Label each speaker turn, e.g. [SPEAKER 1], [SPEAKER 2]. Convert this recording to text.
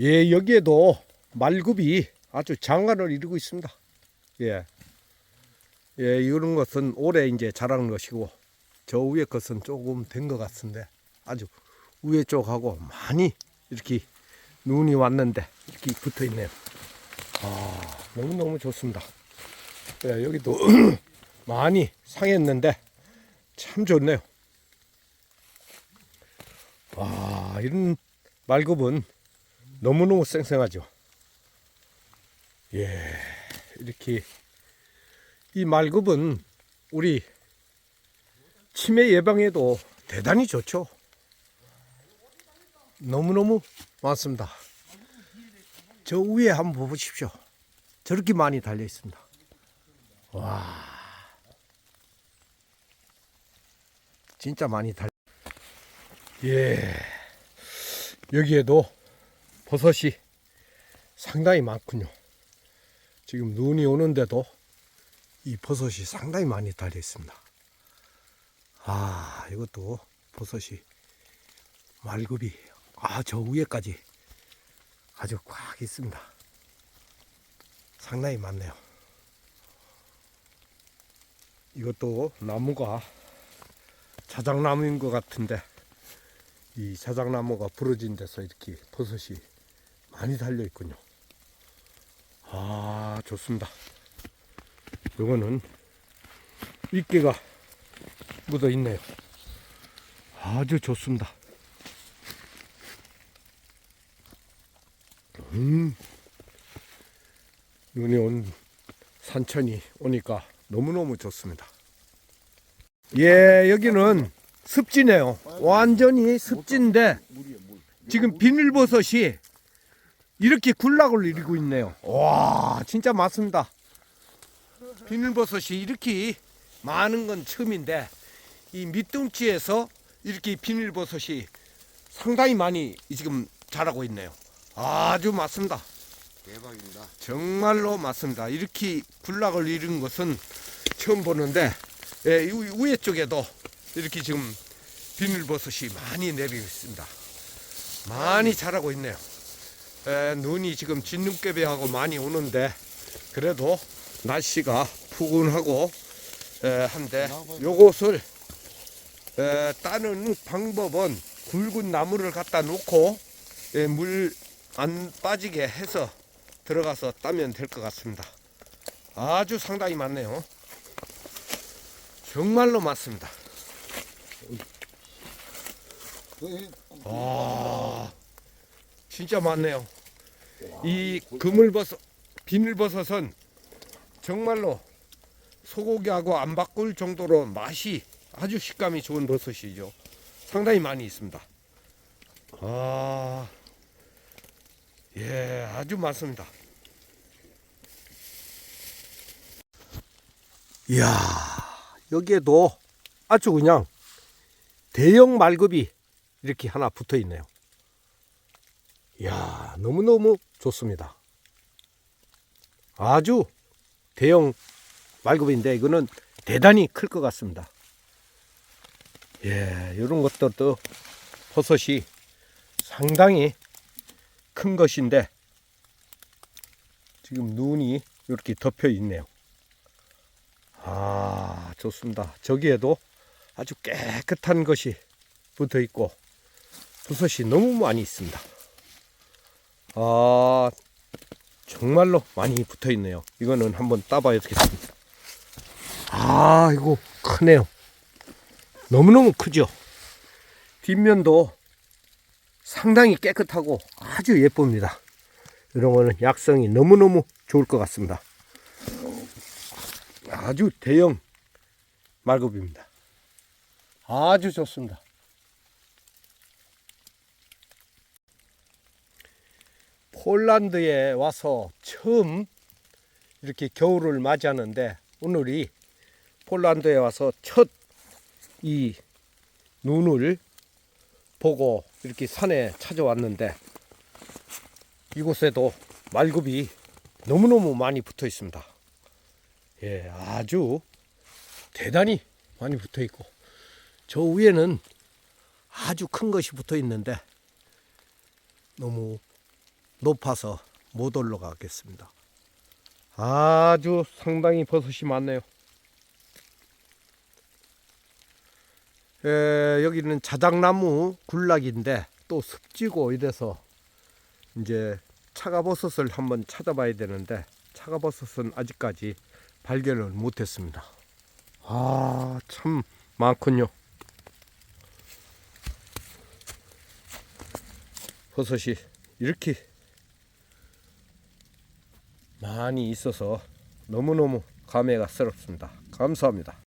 [SPEAKER 1] 예, 여기에도 말굽이 아주 장관을 이루고 있습니다. 예. 예, 이런 것은 올해 이제 자란 것이고, 저 위에 것은 조금 된 것 같은데, 아주 위에 쪽하고 많이 이렇게 눈이 왔는데, 이렇게 붙어 있네요. 아, 너무너무 좋습니다. 예, 여기도 많이 상했는데, 참 좋네요. 와, 이런 말굽은 너무너무 쌩쌩하죠. 예, 이렇게 이 말굽은 우리 치매 예방에도 대단히 좋죠. 너무너무 많습니다. 저 위에 한번 보십시오. 저렇게 많이 달려 있습니다. 와, 진짜 많이 달려. 예, 여기에도 버섯이 상당히 많군요. 지금 눈이 오는데도 이 버섯이 상당히 많이 달려 있습니다. 아, 이것도 버섯이 말굽이 아, 저 위에까지 아주 꽉 있습니다. 상당히 많네요. 이것도 나무가 자작나무인 것 같은데 이 자작나무가 부러진 데서 이렇게 버섯이 많이 달려 있군요. 아, 좋습니다. 요거는 이끼가 묻어 있네요. 아주 좋습니다. 음, 눈이 온 산천이 오니까 너무너무 좋습니다. 예, 여기는 습지네요. 완전히 습지인데 지금 비닐버섯이 이렇게 군락을 이루고 있네요. 와, 진짜 맞습니다. 비닐버섯이 이렇게 많은 건 처음인데 이 밑둥치에서 이렇게 비닐버섯이 상당히 많이 지금 자라고 있네요. 아주 맞습니다.
[SPEAKER 2] 대박입니다.
[SPEAKER 1] 정말로 맞습니다. 이렇게 군락을 이룬 것은 처음 보는데 예, 이 위에 쪽에도 이렇게 지금 비닐버섯이 많이 내리고 있습니다. 많이 자라고 있네요. 에, 눈이 지금 진눈깨비하고 많이 오는데 그래도 날씨가 푸근하고 에, 한데 요것을 에, 따는 방법은 굵은 나무를 갖다 놓고 물 안 빠지게 해서 들어가서 따면 될 것 같습니다. 아주 상당히 많네요. 정말로 많습니다. 아, 진짜 많네요. 이 그물버섯, 비닐버섯은 정말로 소고기하고 안 바꿀 정도로 맛이 아주 식감이 좋은 버섯이죠. 상당히 많이 있습니다. 아, 예, 아주 많습니다. 이야, 여기에도 아주 그냥 대형 말급이 이렇게 하나 붙어 있네요. 이야, 너무너무 좋습니다. 아주 대형 말급인데 이거는 대단히 클 것 같습니다. 예, 이런 것들도 버섯이 상당히 큰 것인데 지금 눈이 이렇게 덮여 있네요. 아, 좋습니다. 저기에도 아주 깨끗한 것이 붙어 있고 버섯이 너무 많이 있습니다. 아, 정말로 많이 붙어 있네요. 이거는 한번 따봐야 되겠습니다. 아, 이거 크네요. 너무너무 크죠? 뒷면도 상당히 깨끗하고 아주 예쁩니다. 이런 거는 약성이 너무너무 좋을 것 같습니다. 아주 대형 말급입니다. 아주 좋습니다. 폴란드에 와서 처음 이렇게 겨울을 맞이하는데 오늘이 폴란드에 와서 첫 이 눈을 보고 이렇게 산에 찾아왔는데 이곳에도 말굽이 너무너무 많이 붙어 있습니다. 예, 아주 대단히 많이 붙어 있고 저 위에는 아주 큰 것이 붙어 있는데 너무 높아서 못 올라가겠습니다. 아주 상당히 버섯이 많네요. 에, 여기는 자작나무 군락인데 또 습지고 이래서 이제 차가버섯을 한번 찾아봐야 되는데 차가버섯은 아직까지 발견을 못했습니다. 아, 참 많군요. 버섯이 이렇게 많이 있어서 너무너무 감회가 새롭습니다. 감사합니다.